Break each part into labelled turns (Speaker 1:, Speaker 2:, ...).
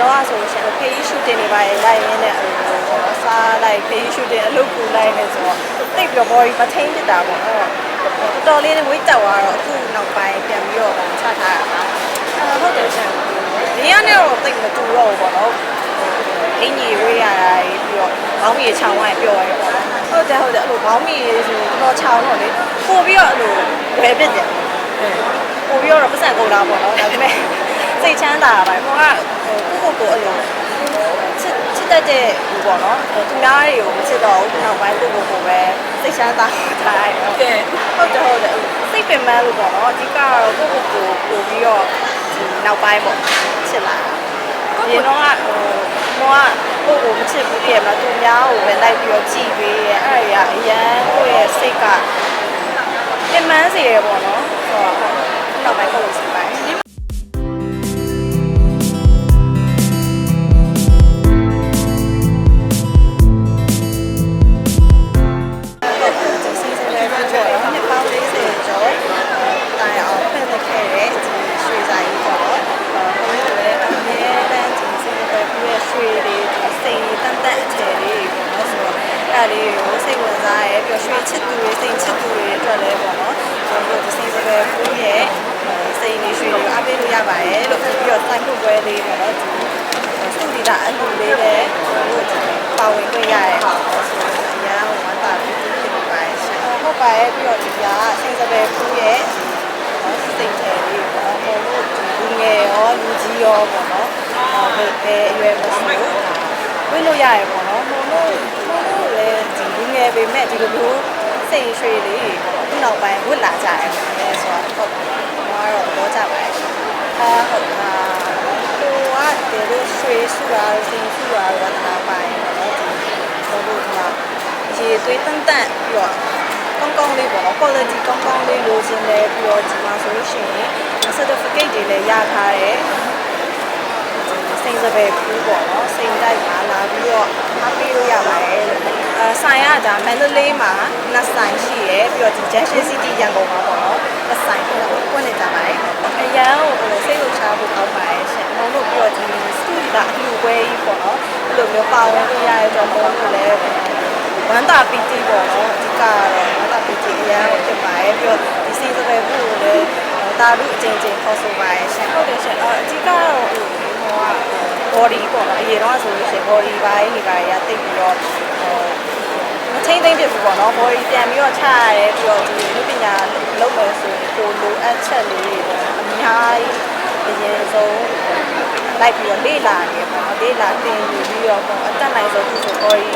Speaker 1: တော့ဆိုလို့ရှိရင်ဖေးရှူတင်နေပါရဲ့လိုက်ရင်းနဲ့အဲ့လိုပေါ့စားလိုက်ဖေးရှူတင်အလုပ်ကူလိုက်နေဆိုတော့တိတ်ပြီးတော့ body မထိန်ဖြစ်တာပေါ့အဲ့တော့တော်တော်လေးနဲ့ဝိတ်တက်သွားတော့အခုနောက်ပိုင်းပြန်ပြီးတော့ချထားတာပါအဲ့ဟုတ်တယ်ရှင်ဒီကနေ့တော့တိတ်မတူတော့ဘူးပေါ့နော်အင်ကြီးဝေးရတာပြီးတော့ဘောင်းမီချောင်းဝိုင်းပြောရဲပေါ့နော်ဟုတ်တယ်ဟုတ်တယ်အဲ့လိုဘောင်းမီဆိုတော့ချောင်းတော့လေပို့ပြီးတော့အဲ့လိုဘယ်ဖြစ်တယ်ပို့ပြီးတော့ပတ်စံကုန်တာပေါ့နော်ဒါပေမဲ့ စိတ်ချမ်းသာတာပါဟိုကကိုကိုကိုအဲ့လိုချစ်ချစ်တတ်တဲ့ဟိုပေါ့နော်သူများတွေကိုမချစ်တော့ဘူးနောက်ပိုင်းကိုကိုကိုပဲစိတ်ချမ်းသာထားတယ်ဟုတ်တယ်ဟုတ်တယ်ဟုတ်တယ်စိတ်ပင်ပန်းလို့ပေါ့နော်အဓိကတော့ကိုကိုကိုပို့ပြီးတော့ဒီနောက်ပိုင်းပေါ့ချစ်လာတာဒီတော့ကဟိုတော့ကကိုကိုမချစ်ဘူးတည်းမှာသူများကိုပဲလိုက်ပြီးတော့ကြည်ပေးရဲအဲ့ဒါအရန်ကိုရဲ့စိတ်ကပြင်ပန်းစေရပေါ့နော်ဟိုနောက်ပိုင်းကိုစိတ်ပို တော့အဲ့လေးကိုစိတ်ဝင်စားရဲပြီးရွှေချစ်သူတွေစိန်ချစ်သူတွေအတွက်လည်းပေါ့နော်။ကျွန်တော်ဒီစီဇန်လေးကိုရဲ့စိန်လေးရွှေတွေအားပေးလို့ရပါတယ်လို့ပြီးတော့စိုက်ဖို့ပွဲလေးပေါ့နော်ဒီစုဒီတာအလူလေးလည်းပါဝင်ခွင့်ရရဲပေါ့နော်ဆိုတော့အများဝမ်းသာပြီးဖြစ်နေပါတယ်ရှင်ဟုတ်ပါရဲ့ပြီးတော့ဒီကစိန်စပယ်ဖူးရဲ့စိတ်ထဲလေးပေါ့ဟိုလိုလူငယ်ရောလူကြီးရောပေါ့နော်ဘယ်ဘယ်အရွယ်မဆိုဝင်းလို့ရရဲပေါ့နော်ဟိုလိုဟိုလိုလည်းဒီ လူငယ်ပေမဲ့ဒီလိုမျိုးစိတ်ရွှေလေးခုနောက်ပိုင်းဝစ်လာကြတယ်ပေါ့ဆိုတော့ဟုတ်တော့တော့ကြပါရဲ့ရှင်အာဟုတ်ပါဟိုကတည်းကရွှေစုတာစိန်စုတာဝတ်တာပိုင်းပေါ့နော်ဒီဟိုလိုကရေသွေးတန်တန်ပြီးတော့ကောင်းကောင်းလေးပေါ့နော် quality ကောင်းကောင်းလေးလိုချင်တယ်ပြီးတော့ဒီမှာဆိုလို့ရှိရင် certificate တွေလည်းရထားတယ် စိန်စပယ်ဖူးပေါ့နော်စိန်တိုက်ပါလာပြီးတော့အားပေးလို့ရပါတယ်လို့အဲဆိုင်ကဒါမန္တလေးမှာနှစ်ဆိုင်ရှိရယ်ပြီးတော့ဒီ Junction City ရန်ကုန်မှာပေါ့နော်နှစ်ဆိုင်ကိုပွင့်နေကြပါတယ်အရန်ကိုစိတ်လှုပ်ရှားဖို့ကောင်းပါတယ်ရှင်။ကျွန်တော်တို့ပြီးတော့ဒီ studio ကအလူပွဲကြီးပေါ့နော်အဲ့လိုမျိုးပါဝင်လို့ရတဲ့အတွက်ကျွန်တော်တို့လည်းဝမ်းသာပီတိပေါ့နော်အဓိကကတော့ဝမ်းသာပီတိအရန်ကိုဖြစ်ပါတယ်ပြီးတော့ဒီစီစပယ်ဖို့ကိုလည်းတာရုအချိန်ချင်းခေါ်ဆိုပါရရှင်ဟုတ်တယ်ရှင်အဓိကတော့ ဟိုဟိုက body ပေါ့နော်အရင်တော့ဆိုလို့ရှိရင် body ပိုင်းနေပါရတိတ်ပြီးတော့ဟိုမချင်းသိမ့်ဖြစ်ဘူးပေါ့နော် body ပြန်ပြီးတော့ချရတယ်ပြီးတော့ဒီလူပညာလုပ်မယ်ဆိုရင်ကိုလိုအပ်ချက်လေးတွေပေါ့အများကြီးအရင်ဆုံးလိုက်ပြီးတော့လေ့လာနေပေါ့နော်လေ့လာသင်ယူပြီးတော့ပေါ့အတက်နိုင်ဆုံးသူဆို body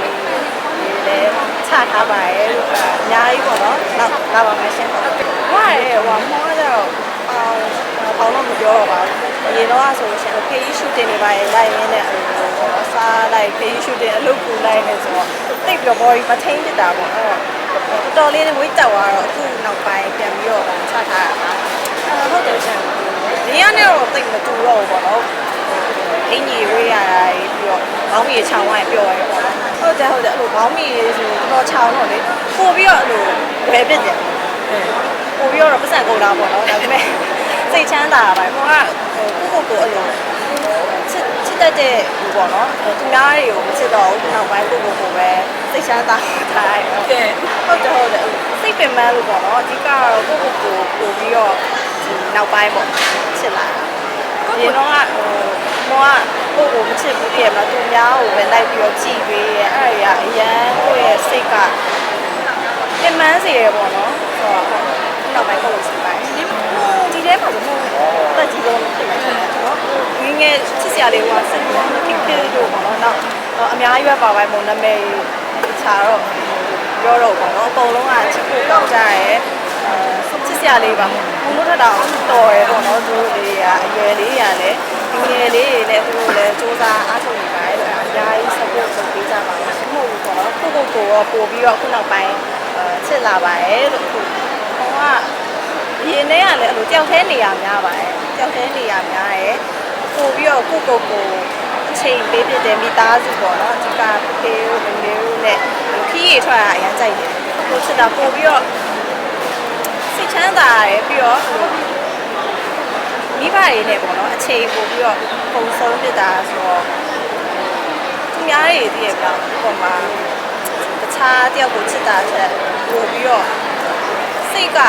Speaker 1: ဒီလည်းချထားပါရဲ့လို့အများကြီးပေါ့နော်နောက်လာပါမယ်ရှင်ဟုတ်ကဲ့ဟိုရဲဟိုမောကြတော့အော် ဘောင်းတော့မပြောတော့ပါဘူးအရင်တော့ဆိုလို့ရှိရင်ဖေးရှူတင်နေပါရဲ့လိုက်ရင်းနဲ့အဲ့လိုပေါ့စားလိုက်ဖေးရှူတင်အလုပ်ကူလိုက်နေဆိုတော့တိတ်ပြီးတော့ body မထိန်ဖြစ်တာပေါ့အဲ့တော့တော်တော်လေးနဲ့ဝိတ်တက်သွားတော့အခုနောက်ပိုင်းပြန်ပြီးတော့ချထားတာပါအဲ့ဟုတ်တယ်ရှင်ဒီကနေ့တော့တိတ်မတူတော့ဘူးပေါ့နော်အင်ကြီးဝေးရတာပြီးတော့ဘောင်းမီချောင်းဝိုင်းပြောရဲပေါ့နော်ဟုတ်တယ်ဟုတ်တယ်အဲ့လိုဘောင်းမီဆိုတော့ချောင်းတော့လေပို့ပြီးတော့အဲ့လိုဘယ်ဖြစ်တယ်ပို့ပြီးတော့ပတ်စံကုန်တာပေါ့နော်ဒါပေမဲ့ စိတ်ချမ်းသာတာပါဟိုကကိုကိုကိုအဲ့လိုချစ်ချစ်တတ်တဲ့ဟိုပေါ့နော်သူများတွေကိုမချစ်တော့ဘူးနောက်ပိုင်းကိုကိုကိုပဲစိတ်ချမ်းသာထားတယ်ဟုတ်တယ်ဟုတ်တယ်ဟုတ်တယ်စိတ်ပင်ပန်းလို့ပေါ့နော်အဓိကတော့ကိုကိုကိုပို့ပြီးတော့ဒီနောက်ပိုင်းပေါ့ချစ်လာတာဒီတော့ကဟိုတော့ကကိုကိုမချစ်ဘူးတည်းမှာသူများကိုပဲလိုက်ပြီးတော့ကြည်ပေးရဲအဲ့ဒါအရန်ကိုရဲ့စိတ်ကပြင်ပန်းစေရပေါ့နော်ဟို နောက်ပိုင်းကိုလို့စီပိုင်းဒီဒီထဲမှာတော့တက်ကြည့်လို့ဖြစ်မှာနော်ငငယ်ချစ်စရာလေးကစက်ကောခင်ခင်တို့ပေါ့နော်နောက်အများကြီးပဲပါပိုင်းပုံနာမည်ချာတော့ပြောတော့ပေါ့နော်အကုန်လုံးကချစ်ဖို့ကောင်းကြရဲအဲချစ်စရာလေးပါဘုံတို့ထက်တော့တော်ရဲပေါ့နော်သူတို့လေးကအရွယ်လေးရလည်းဒီငယ်လေးတွေလည်းသူတို့လည်းစူးစမ်းအားထုတ်နေပါတယ်လို့အများကြီး support လုပ်ပေးကြပါမယ်မဟုတ်ဘူးပေါ့နော်ကိုကိုကိုရောပို့ပြီးတော့ခုနောက်ပိုင်းအဲချစ်လာပါတယ်လို့ခုဟို ကရင်းထဲကလည်းအဲ့လိုကြောက်သေးနေရများပါတယ်ကြောက်သေးနေရများရယ်ပို့ပြီးတော့ကိုကိုကိုအချိန်ပေးပြတဲ့မိသားစုပေါ့နော်အဓိကဖေးတို့မမေတို့နဲ့ခီးရီထွက်တာအရင်ကြိုက်တယ်ကိုချစ်တာပို့ပြီးတော့စိတ်ချမ်းသာရတယ်ပြီးတော့ဟိုမိမိဘတွေနဲ့ပေါ့နော်အချိန်ပို့ပြီးတော့ပုံဆုံးဖြစ်တာဆိုတော့သူများတွေတည်ရပြပုံမှာတခြားတယောက်ကိုချစ်တာချက်ပို့ပြီးတော့ စိတ်က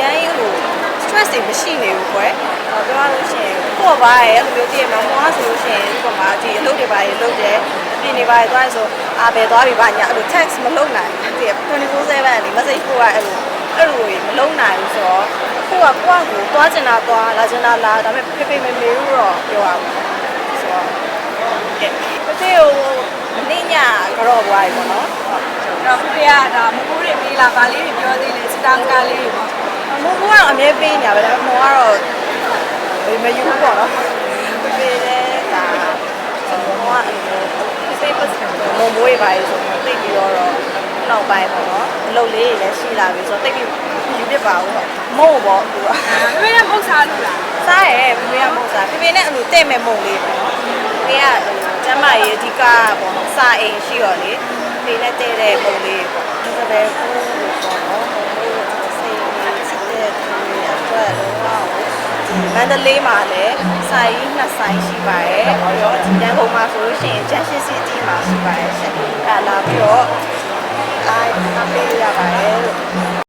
Speaker 1: ရမ်းရင်လို့ stress တွေမရှိနေဘူးကွယ်ဟောပြောရလို့ရှိရင်ကိုယ့်ဘာရဲ့အဲ့လိုမျိုးတည်ရမှာမောဆိုလို့ရှိရင်ဒီပုံမှာဒီအလုပ်တွေပါရေလုပ်တယ်အပြင်တွေပါရေသွားရဆိုအာဘယ်သွားပြီပါညာအဲ့လို text မလုပ်နိုင်ဘူးတည်ရ24/7လေ message ပို့ရအဲ့လိုအဲ့လိုတွေမလုပ်နိုင်ဘူးဆိုတော့ကိုကကိုယ့်ကိုသွားချင်တာသွားလာချင်တာလာဒါပေမဲ့ဖေဖေမေမေလို့တော့ပြောရမှာဆိုတော့ကဲဖေဖေကို မင်းညကြော့သွားပြီပေါ့နော်ဟုတ်
Speaker 2: တော့ဖေဖေကဒါမကူတွေပေးလာဗာလေးတွေပြောသေးတယ်စတာကားလေးတွေပေါ့
Speaker 1: မမိုးကတော့အမြဲပေးနေရပါဒါပေမဲ့မောကတော့ဘေးမယူဘူးပေါ့နော်ပေးတယ်ဒါမောကအဲ့လိုဖေးပတ်စံမမိုးရပါလေဆိုတော့သိပြီးတော့နောက်ပိုင်းပေါ့နော်အလုပ်လေးတွေလည်းရှိလာပြီဆိုတော့သိပြီးယူပြပါဦးမုံပေါ့သူက
Speaker 2: ဖေဖေကမဟုတ်စားလို့လား
Speaker 1: စားရဲဖေဖေကမဟုတ်စားဖေဖေနဲ့အဲ့လိုတဲ့မဲ့မုံလေးပေါ့နော်ဖေကကျမရေးအဓိ ကပေါ့နော်စာအိမ်ရှိတော့လေဖေနဲ့တဲ့တဲ့မုံလေးပေါ့ဒီစပယ်ကိုပေါ့နော်စိတ်လေးစစ်တဲ့သူတွေအတွက်တော့မန္တလေးမှာလည်းဆိုင်နှစ်ဆိုင်ရှိပါတယ်။ပြီးတော့ဒီတန်းကုန်မှာဆိုလို့ရှိရင် Junction City မှာရှိပါတယ်ရှင်။အဲလာပြီးတော့အားအားပေးရပါတယ်လို့